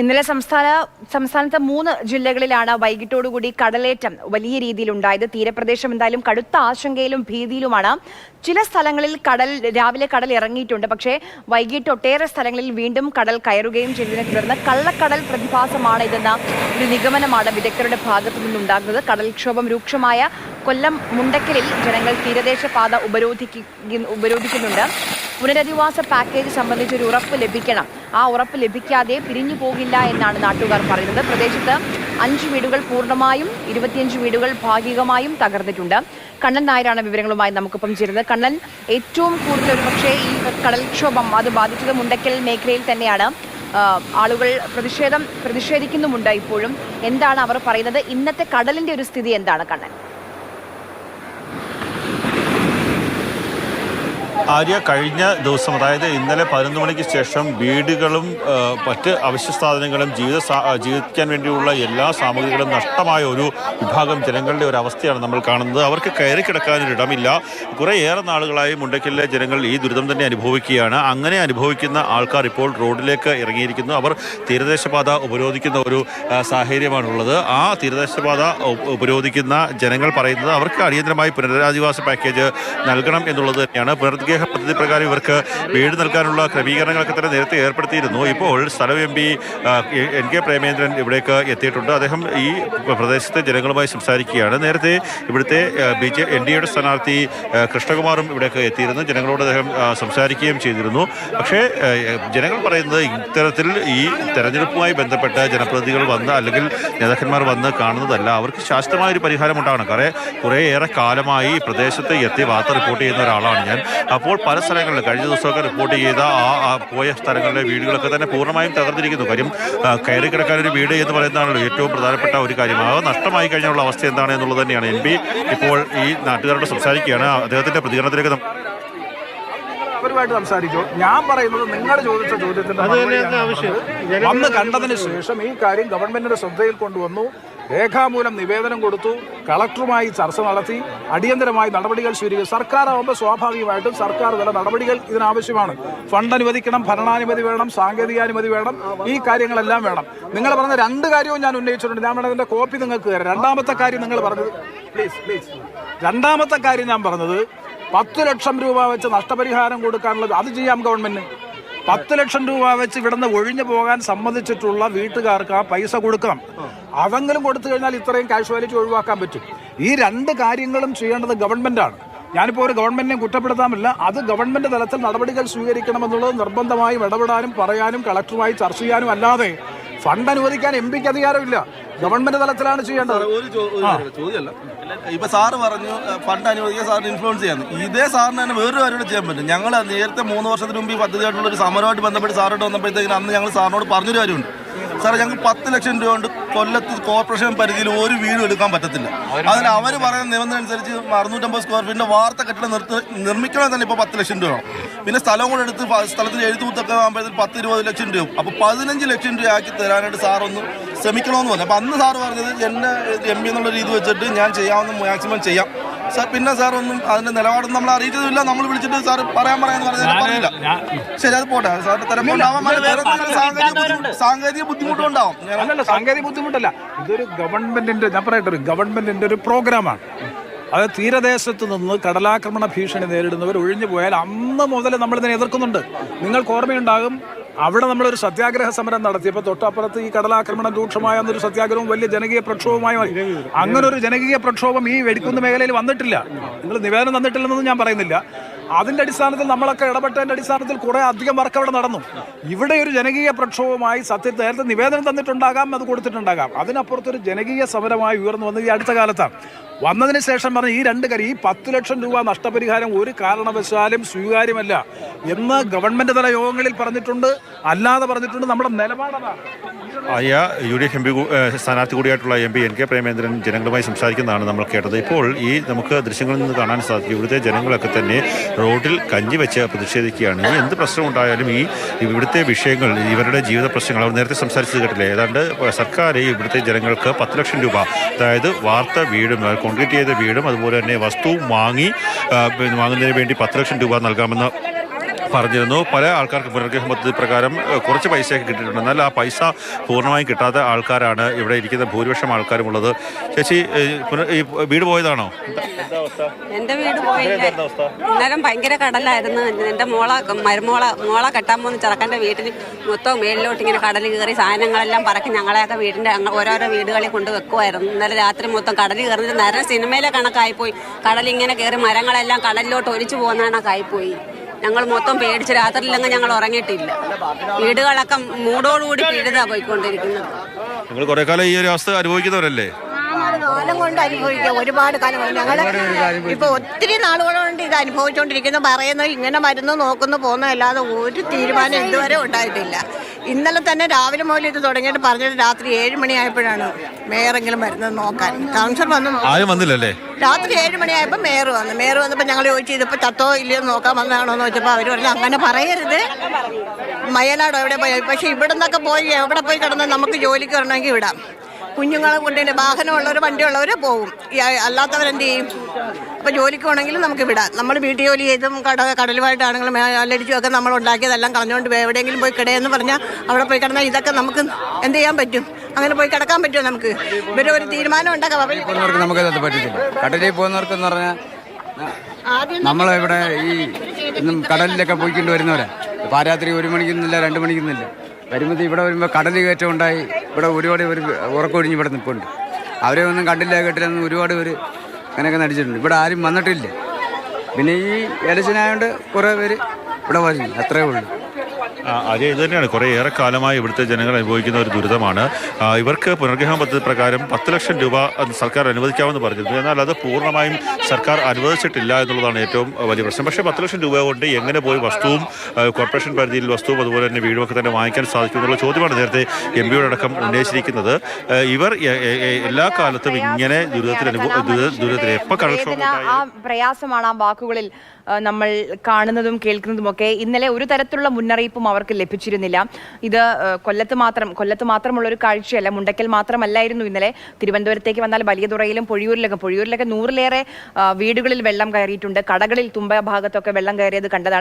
ഇന്നലെ സംസ്ഥാന സംസ്ഥാനത്തെ മൂന്ന് ജില്ലകളിലാണ് വൈകിട്ടോടുകൂടി കടലേറ്റം വലിയ രീതിയിൽ ഉണ്ടായത് തീരപ്രദേശം എന്തായാലും കടുത്ത ആശങ്കയിലും ഭീതിയിലുമാണ്. ചില സ്ഥലങ്ങളിൽ കടൽ രാവിലെ കടൽ ഇറങ്ങിയിട്ടുണ്ട്. പക്ഷേ വൈകിട്ട് ഒട്ടേറെ സ്ഥലങ്ങളിൽ വീണ്ടും കടൽ കയറുകയും ചെയ്തതിനെ തുടർന്ന് കള്ളക്കടൽ പ്രതിഭാസമാണ് ഇതെന്ന ഒരു നിഗമനമാണ് വിദഗ്ധരുടെ ഭാഗത്തു നിന്നുണ്ടാകുന്നത്. കടൽക്ഷോഭം രൂക്ഷമായ കൊല്ലം മുണ്ടക്കലിൽ ജനങ്ങൾ തീരദേശ പാത ഉപരോധിക്കുന്ന ഉപരോധിക്കുന്നുണ്ട്. പുനരധിവാസ പാക്കേജ് സംബന്ധിച്ച് ഒരു ഉറപ്പ് ലഭിക്കണം. ആ ഉറപ്പ് ലഭിക്കാതെ പിരിഞ്ഞു പോകില്ല എന്നാണ് നാട്ടുകാർ പറയുന്നത്. പ്രദേശത്ത് അഞ്ച് വീടുകൾ പൂർണമായും ഇരുപത്തിയഞ്ച് വീടുകൾ ഭാഗികമായും തകർന്നിട്ടുണ്ട്. കണ്ണൻ നായരാണ് വിവരങ്ങളുമായി നമുക്കൊപ്പം ചേരുന്നത്. കണ്ണൻ ഏറ്റവും കൂടുതൽ ഒരു പക്ഷേ ഈ കടൽക്ഷോഭം അത് ബാധിച്ചത് മുണ്ടക്കൽ മേഖലയിൽ തന്നെയാണ്. ആളുകൾ പ്രതിഷേധം പ്രതിഷേധിക്കുന്നുമുണ്ട് ഇപ്പോഴും. എന്താണ് അവർ പറയുന്നത്? ഇന്നത്തെ കടലിന്റെ ഒരു സ്ഥിതി എന്താണ് കണ്ണൻ? ആര്യ കഴിഞ്ഞ ദിവസം അതായത് ഇന്നലെ പതിനൊന്ന് മണിക്ക് ശേഷം വീടുകളും മറ്റ് അവശ്യ സാധനങ്ങളും ജീവിത ജീവിക്കാൻ വേണ്ടിയുള്ള എല്ലാ സാമഗ്രികളും നഷ്ടമായ ഒരു വിഭാഗം ജനങ്ങളുടെ ഒരു അവസ്ഥയാണ് നമ്മൾ കാണുന്നത്. അവർക്ക് കയറി കിടക്കാനൊരിടമില്ല കുറേയേറെ നാളുകളായി മുണ്ടക്കലിലെ ജനങ്ങൾ ഈ ദുരിതം തന്നെ അനുഭവിക്കുകയാണ്. അങ്ങനെ അനുഭവിക്കുന്ന ആൾക്കാർ ഇപ്പോൾ റോഡിലേക്ക് ഇറങ്ങിയിരിക്കുന്നു. അവർ തീരദേശപാത ഉപരോധിക്കുന്ന ഒരു സാഹചര്യമാണുള്ളത്. ആ തീരദേശപാത ഉപരോധിക്കുന്ന ജനങ്ങൾ പറയുന്നത് അവർക്ക് അടിയന്തരമായി പുനരധിവാസ പാക്കേജ് നൽകണം എന്നുള്ളത് തന്നെയാണ്. പുനർഗേഹ പദ്ധതി പ്രകാരം ഇവർക്ക് വീട് നൽകാനുള്ള ക്രമീകരണങ്ങളൊക്കെ തന്നെ നേരത്തെ ഏർപ്പെടുത്തിയിരുന്നു. ഇപ്പോൾ സ്ഥലം M P N K Premendran ഇവിടേക്ക് എത്തിയിട്ടുണ്ട്. അദ്ദേഹം ഈ പ്രദേശത്തെ ജനങ്ങളുമായി സംസാരിക്കുകയാണ്. നേരത്തെ ഇവിടുത്തെ ബി ജെ എൻ ഡി എയുടെ സ്ഥാനാർത്ഥി കൃഷ്ണകുമാറും ഇവിടേക്ക് എത്തിയിരുന്നു. ജനങ്ങളോട് അദ്ദേഹം സംസാരിക്കുകയും ചെയ്തിരുന്നു. പക്ഷേ ജനങ്ങൾ പറയുന്നത് ഇത്തരത്തിൽ ഈ തെരഞ്ഞെടുപ്പുമായി ബന്ധപ്പെട്ട ജനപ്രതിനിധികൾ വന്ന് അല്ലെങ്കിൽ നേതാക്കന്മാർ വന്ന് കാണുന്നതല്ല. അവർക്ക് ശാസ്ത്രമായ ഒരു പരിഹാരം ഉണ്ടാകണം കുറേ കുറേയേറെ കാലമായി പ്രദേശത്ത് എത്തി വാർത്ത റിപ്പോർട്ട് ചെയ്യുന്ന ഒരാളാണ് ഞാൻ. അപ്പോൾ പല സ്ഥലങ്ങളിലും കഴിഞ്ഞ ദിവസമൊക്കെ റിപ്പോർട്ട് ചെയ്ത ആ ആ പോയ സ്ഥലങ്ങളിലെ വീടുകളൊക്കെ തന്നെ പൂർണമായും തകർന്നിരിക്കുന്നു. കാര്യം കയറി കിടക്കാൻ ഒരു വീട് എന്ന് പറയുന്നതാണല്ലോ ഏറ്റവും പ്രധാനപ്പെട്ട ഒരു കാര്യം. അത് നഷ്ടമായി കഴിഞ്ഞുള്ള അവസ്ഥ എന്താണ് എന്നുള്ളത് തന്നെയാണ്. എം പി ഇപ്പോൾ ഈ നാട്ടുകാരോട് സംസാരിക്കുകയാണ്. അദ്ദേഹത്തിന്റെ പ്രതികരണത്തിലേക്ക് അവരുമായിട്ട് സംസാരിച്ചോ? ഞാൻ പറയുന്നത് നിങ്ങൾ ചോദിച്ച ചോദ്യത്തിന്റെ. വന്ന് കണ്ടതിന് ശേഷം ഈ കാര്യം ഗവൺമെന്റിന്റെ ശ്രദ്ധയിൽ കൊണ്ടുവന്നു. രേഖാമൂലം നിവേദനം കൊടുത്തു കളക്ടറുമായി ചർച്ച നടത്തി അടിയന്തരമായി നടപടികൾ സ്വീകരിക്കും സർക്കാർ ആവുമ്പോൾ സ്വാഭാവികമായിട്ടും സർക്കാർ തല നടപടികൾ ഇതിനാവശ്യമാണ്. ഫണ്ട് അനുവദിക്കണം ഭരണാനുമതി വേണം സാങ്കേതികാനുമതി വേണം ഈ കാര്യങ്ങളെല്ലാം വേണം. നിങ്ങൾ പറഞ്ഞ രണ്ട് കാര്യവും ഞാൻ ഉന്നയിച്ചിട്ടുണ്ട്. ഞാൻ വേണം കോപ്പി നിങ്ങൾക്ക് തരാം. രണ്ടാമത്തെ കാര്യം നിങ്ങൾ പറഞ്ഞത് പ്ലീസ് പ്ലീസ്. രണ്ടാമത്തെ കാര്യം ഞാൻ പറഞ്ഞത് പത്ത് ലക്ഷം രൂപ വെച്ച് നഷ്ടപരിഹാരം കൊടുക്കാനുള്ളത് അത് ചെയ്യാം ഗവൺമെന്റ് പത്ത് ലക്ഷം രൂപ വെച്ച് ഇവിടുന്ന് ഒഴിഞ്ഞു പോകാൻ സമ്മതിച്ചിട്ടുള്ള വീട്ടുകാർക്ക് ആ പൈസ കൊടുക്കാം. അതെങ്കിലും കൊടുത്തു കഴിഞ്ഞാൽ ഇത്രയും കാഷ്വാലിറ്റി ഒഴിവാക്കാൻ പറ്റും. ഈ രണ്ട് കാര്യങ്ങളും ചെയ്യേണ്ടത് ഗവൺമെന്റാണ് ഞാനിപ്പോൾ ഒരു ഗവൺമെന്റിനെ കുറ്റപ്പെടുത്താമില്ല അത് ഗവൺമെന്റ് തലത്തിൽ നടപടികൾ സ്വീകരിക്കണമെന്നുള്ളത് നിർബന്ധമായും ഇടപെടാനും പറയാനും കളക്ടറുമായി ചർച്ച ചെയ്യാനും അല്ലാതെ ഫണ്ട് അനുവദിക്കാൻ എം പിക്ക് അധികാരമില്ല. ഗവൺമെന്റ് തലത്തിലാണ് ചെയ്യേണ്ടത്. ഒരു ചോദ്യമല്ല. ഇപ്പൊ സാറ് പറഞ്ഞു ഫണ്ട് അനുവദിക്കാൻ സാറിന് ഇൻഫ്ലുവൻസ് ചെയ്യാന്ന്. ഇതേ സാറിന് തന്നെ വേറൊരു കാര്യമായിട്ട് ചെയ്യാൻ പറ്റും. ഞങ്ങൾ നേരത്തെ മൂന്ന് വർഷത്തിന് മുമ്പ് ഈ പദ്ധതിയായിട്ടുള്ള ഒരു സമരമായിട്ട് ബന്ധപ്പെട്ട് സാറോട്ട് വന്നപ്പോഴത്തേക്കും അന്ന് ഞങ്ങൾ സാറിനോട് പറഞ്ഞൊരു കാര്യമുണ്ട്. സാറേ ഞങ്ങൾക്ക് പത്ത് ലക്ഷം രൂപ കൊണ്ട് കൊല്ലത്ത് കോർപ്പറേഷൻ പരിധിയിൽ ഒരു വീട് എടുക്കാൻ പറ്റത്തില്ല. അതിന് അവർ പറയുന്ന നിബന്ധന അനുസരിച്ച് അറുന്നൂറ്റമ്പത് സ്ക്വയർ ഫീറ്റിന്റെ വാർത്ത കെട്ടിടം നിർത്തി നിർമ്മിക്കണമെങ്കിൽ തന്നെ ഇപ്പോൾ പത്ത് ലക്ഷം രൂപ. പിന്നെ സ്ഥലം കൂടെ എടുത്ത് സ്ഥലത്തിന് എഴുത്തുകുത്തൊക്കെ ആകുമ്പോഴത്തേക്ക് പത്ത് ഇരുപത് ലക്ഷം രൂപ. അപ്പോൾ പതിനഞ്ച് ലക്ഷം രൂപ ആക്കി തരാനായിട്ട് സാറൊന്ന് ശ്രമിക്കണമെന്ന് പറഞ്ഞു. അപ്പോൾ അന്ന് സാറ് പറഞ്ഞത് എന്റെ എം പി എന്നുള്ള രീതി വെച്ചിട്ട് ഞാൻ ചെയ്യാവുന്ന മാക്സിമം ചെയ്യാം. പിന്നെ സാർ ഒന്നും അതിന്റെ നിലപാടൊന്നും നമ്മൾ അറിയിച്ചതുമില്ല. നമ്മൾ വിളിച്ചിട്ട് സാർ പറയാൻ പറയാന്ന് പറഞ്ഞാൽ പറഞ്ഞില്ല ശരി അത് പോട്ടെ. സാറിന്റെ സാങ്കേതിക ബുദ്ധിമുട്ട് സാങ്കേതിക ബുദ്ധിമുട്ടുണ്ടാവും അല്ലല്ല സാങ്കേതിക ബുദ്ധിമുട്ടല്ല. ഇതൊരു ഗവൺമെന്റിന്റെ ഞാൻ പറയട്ടെ ഒരു ഗവൺമെന്റിന്റെ ഒരു പ്രോഗ്രാമാണ്. അത് തീരദേശത്ത് നിന്ന് കടലാക്രമണ ഭീഷണി നേരിടുന്നവർ ഒഴിഞ്ഞു പോയാൽ അന്ന് മുതൽ നമ്മളിതിനെ എതിർക്കുന്നുണ്ട്. നിങ്ങൾക്ക് ഓർമ്മയുണ്ടാകും അവിടെ നമ്മളൊരു സത്യാഗ്രഹ സമരം നടത്തിയപ്പോൾ തൊട്ടപ്പുറത്ത് ഈ കടലാക്രമണം രൂക്ഷമായ അന്നൊരു സത്യാഗ്രഹവും വലിയ ജനകീയ പ്രക്ഷോഭമായി അങ്ങനെ ഒരു ജനകീയ പ്രക്ഷോഭം ഈ വെടിക്കുന്ന മേഖലയിൽ വന്നിട്ടില്ല. നിങ്ങൾ നിവേദനം തന്നിട്ടില്ലെന്നൊന്നും ഞാൻ പറയുന്നില്ല. അതിന്റെ അടിസ്ഥാനത്തിൽ നമ്മളൊക്കെ ഇടപെട്ടതിന്റെ അടിസ്ഥാനത്തിൽ കുറെ അധികം വർക്ക് അവിടെ നടന്നു. ഇവിടെ ഒരു ജനകീയ പ്രക്ഷോഭമായി സത്യത്തെ നേരത്തെ നിവേദനം തന്നിട്ടുണ്ടാകാം അത് കൊടുത്തിട്ടുണ്ടാകാം. അതിനപ്പുറത്തൊരു ജനകീയ സമരമായി ഉയർന്നു വന്നത് ഈ അടുത്ത കാലത്താണ്. വന്നതിന് ശേഷം പറഞ്ഞ ഈ രണ്ട് കാര്യം ഈ പത്ത് ലക്ഷം രൂപ നഷ്ടപരിഹാരം ഒരു കാരണവശാലും സ്വീകാര്യമല്ല എന്ന് ഗവൺമെന്റ് തല യോഗങ്ങളിൽ പറഞ്ഞിട്ടുണ്ട്. അല്ലാതെ പറഞ്ഞിട്ടുണ്ട് നമ്മുടെ നിലപാടതാണ് ആയ U D F M P സ്ഥാനാർത്ഥി കൂടിയായിട്ടുള്ള M P N K Premendran ജനങ്ങളുമായി സംസാരിക്കുന്നതാണ് നമ്മൾ കേട്ടത്. ഇപ്പോൾ ഈ നമുക്ക് ദൃശ്യങ്ങളിൽ നിന്ന് കാണാൻ സാധിക്കും. ഇവിടുത്തെ ജനങ്ങളൊക്കെ തന്നെ റോഡിൽ കഞ്ഞി വെച്ച് പ്രതിഷേധിക്കുകയാണ്. ഈ എന്ത് പ്രശ്നമുണ്ടായാലും ഈ ഇവിടുത്തെ വിഷയങ്ങൾ ഇവരുടെ ജീവിത പ്രശ്നങ്ങൾ അവർ നേരത്തെ സംസാരിച്ചത് കേട്ടില്ലേ? ഏതാണ്ട് സർക്കാർ ഇവിടുത്തെ ജനങ്ങൾക്ക് പത്ത് ലക്ഷം രൂപ അതായത് വാർത്ത വീടും കോൺക്രീറ്റ് ചെയ്ത വീടും അതുപോലെ തന്നെ വസ്തു വാങ്ങി വാങ്ങുന്നതിന് വേണ്ടി പത്ത് ലക്ഷം രൂപ നൽകാമെന്ന് പറഞ്ഞിരുന്നു. പല ആൾക്കാർക്ക് പുനർഗ്രഹ പദ്ധതി പ്രകാരം കുറച്ച് പൈസയൊക്കെ കിട്ടിയിട്ടുണ്ട്. എന്നാൽ ആ പൈസ പൂർണമായും കിട്ടാത്ത ആൾക്കാരാണ് ഇവിടെ ഇരിക്കുന്ന ഭൂരിപക്ഷം ആൾക്കാരും ഉള്ളത് ചേച്ചി വീട് പോയതാണോ? എന്റെ വീട് ഇന്നലെ ഭയങ്കര കടലായിരുന്നു. എന്റെ മോളെ മരുമോളെ മോളെ കെട്ടാൻ പോകുന്ന ചെറുക്കന്റെ വീട്ടിൽ മൊത്തം മേളിലോട്ട് ഇങ്ങനെ കടൽ കയറി സാധനങ്ങളെല്ലാം പറക്കി ഞങ്ങളെയൊക്കെ വീടിന്റെ ഓരോരോ വീടുകളിൽ കൊണ്ട് വെക്കുമായിരുന്നു ഇന്നലെ രാത്രി മൊത്തം കടൽ കയറുന്നത് നേരം സിനിമയിലെ കണക്കായിപ്പോയി. കടൽ ഇങ്ങനെ കയറി മരങ്ങളെല്ലാം കടലിലോട്ട് ഒലിച്ചു പോകുന്ന കണക്കായിപ്പോയി. ഞങ്ങൾ മൊത്തം പേടിച്ച് രാത്രിയിലങ്ങ് ഞങ്ങൾ ഉറങ്ങിയിട്ടില്ല. വീടുകളൊക്കെ മൂടോടുകൂടി പിഴുതാ പോയിക്കൊണ്ടിരിക്കുന്നത്. നിങ്ങൾ കുറെ കാലം ഈ ഒരു അവസ്ഥ അനുഭവിക്കുന്നവരല്ലേ? കാലം കൊണ്ട് അനുഭവിക്കാം ഒരുപാട് കാലം കൊണ്ട്. ഞങ്ങൾ ഇപ്പൊ ഒത്തിരി നാളുകളുണ്ട് ഇത് അനുഭവിച്ചുകൊണ്ടിരിക്കുന്നു പറയുന്നു ഇങ്ങനെ മരുന്ന് നോക്കുന്നു പോകുന്നു അല്ലാതെ ഒരു തീരുമാനം ഇതുവരെ ഉണ്ടായിട്ടില്ല. ഇന്നലെ തന്നെ രാവിലെ മുതൽ ഇത് തുടങ്ങിയിട്ട് പറഞ്ഞിട്ട് രാത്രി ഏഴ് മണിയായപ്പോഴാണ് മേയറെങ്കിലും വരുന്നത് നോക്കാൻ. കൗൺസിലർ വന്നു ആരും വന്നില്ലല്ലേ? രാത്രി ഏഴ് മണിയായപ്പോൾ മേയർ വന്നു. മേയർ വന്നപ്പോൾ ഞങ്ങൾ ചോദിച്ചു ഇതിപ്പോൾ ചത്തോ ഇല്ലയോ നോക്കാൻ വന്നതാണോ? എന്ന് ചോദിച്ചപ്പോൾ അവർ പറഞ്ഞു അങ്ങനെ പറയരുത്. മയനാടോ എവിടെ പോയി? പക്ഷെ ഇവിടെ നിന്നൊക്കെ പോയി എവിടെ പോയി കിടന്ന് നമുക്ക് ജോലിക്ക് വരണമെങ്കിൽ വിടാം. കുഞ്ഞുങ്ങളെ കൊണ്ടുതന്നെ വാഹനമുള്ളവർ വണ്ടിയുള്ളവർ പോകും അല്ലാത്തവരെന്ത് ചെയ്യും? അപ്പോൾ ജോലിക്ക് പോകണമെങ്കിൽ നമുക്ക് വിടാം. നമ്മൾ വീട്ടു ജോലി ചെയ്തും കട കടലുമായിട്ടാണെങ്കിലും അല്ലടിച്ചും ഒക്കെ നമ്മൾ ഉണ്ടാക്കിയതെല്ലാം കളഞ്ഞുകൊണ്ട് എവിടെയെങ്കിലും പോയി കിടയെന്ന് പറഞ്ഞാൽ അവിടെ പോയി കിടന്നാൽ ഇതൊക്കെ നമുക്ക് എന്ത് ചെയ്യാൻ പറ്റും? അങ്ങനെ പോയി കിടക്കാൻ പറ്റുമോ നമുക്ക്? ഇവരെ ഒരു തീരുമാനം ഉണ്ടാക്കാം. നമുക്കത് പറ്റത്തില്ല. കടലിൽ പോകുന്നവർക്കെന്ന് പറഞ്ഞാൽ നമ്മളിവിടെ ഈ ഇന്നും കടലിലൊക്കെ പോയിക്കൊണ്ട് വരുന്നവരാ. പാരാത്രി ഒരു മണിക്കുന്നില്ല രണ്ട് മണിക്കുന്നില്ല വരുമ്പോൾ ഇവിടെ വരുമ്പോൾ കടൽ കയറ്റം ഉണ്ടായി. ഇവിടെ ഒരുപാട് പേര് ഉറക്കൊഴിഞ്ഞ് ഇവിടെ നിൽപ്പുണ്ട് അവരെ ഒന്നും കണ്ടില്ല കേട്ടില്ല ഒരുപാട് പേര് അങ്ങനെയൊക്കെ നടിച്ചിട്ടുണ്ട്. ഇവിടെ ആരും വന്നിട്ടില്ല. പിന്നെ ഈ ഇലക്ഷനായതുകൊണ്ട് കുറേ പേര് ഇവിടെ വരും അത്രേ ഉള്ളൂ. അജയ് ഇത് തന്നെയാണ്. കുറേ ഏറെ കാലമായി ഇവിടുത്തെ ജനങ്ങൾ അനുഭവിക്കുന്ന ഒരു ദുരിതമാണ്. ഇവർക്ക് പുനർഗ്രഹം പദ്ധതി പ്രകാരം പത്ത് ലക്ഷം രൂപ സർക്കാർ അനുവദിക്കാമെന്ന് പറഞ്ഞിരുന്നു. എന്നാൽ അത് പൂർണമായും സർക്കാർ അനുവദിച്ചിട്ടില്ല എന്നുള്ളതാണ് ഏറ്റവും വലിയ പ്രശ്നം. പക്ഷേ പത്ത് ലക്ഷം രൂപ കൊണ്ട് എങ്ങനെ പോയി വസ്തുവും കോർപ്പറേഷൻ പരിധിയിൽ വസ്തുവും അതുപോലെ തന്നെ വീടുമൊക്കെ തന്നെ വാങ്ങിക്കാൻ സാധിക്കും എന്നുള്ള ചോദ്യമാണ് നേരത്തെ എം പിയോടക്കം ഉന്നയിച്ചിരിക്കുന്നത്. ഇവർ എല്ലാ കാലത്തും ഇങ്ങനെ ദുരിതത്തിൽ ദുരിതത്തിൽ എപ്പോൾ പ്രയാസമാണ് ആ വാക്കുകളിൽ നമ്മൾ കാണുന്നതും കേൾക്കുന്നതും ഒക്കെ ഇന്നലെ ഒരു തരത്തിലുള്ള മുന്നറിയിപ്പും അവർക്ക് ലഭിച്ചിരുന്നില്ല. ഇത് കൊല്ലത്ത് മാത്രം കൊല്ലത്ത് മാത്രമുള്ള ഒരു കാഴ്ചയല്ല മുണ്ടക്കൽ മാത്രമല്ലായിരുന്നു ഇന്നലെ. തിരുവനന്തപുരത്തേക്ക് വന്നാൽ വലിയതുറയിലും പൊഴിയൂരിലൊക്കെ പൊഴിയൂരിലൊക്കെ നൂറിലേറെ വീടുകളിൽ വെള്ളം കയറിയിട്ടുണ്ട്. കടകളിൽ തുമ്പ ഭാഗത്തൊക്കെ വെള്ളം കയറിയത് കണ്ടതാണ്.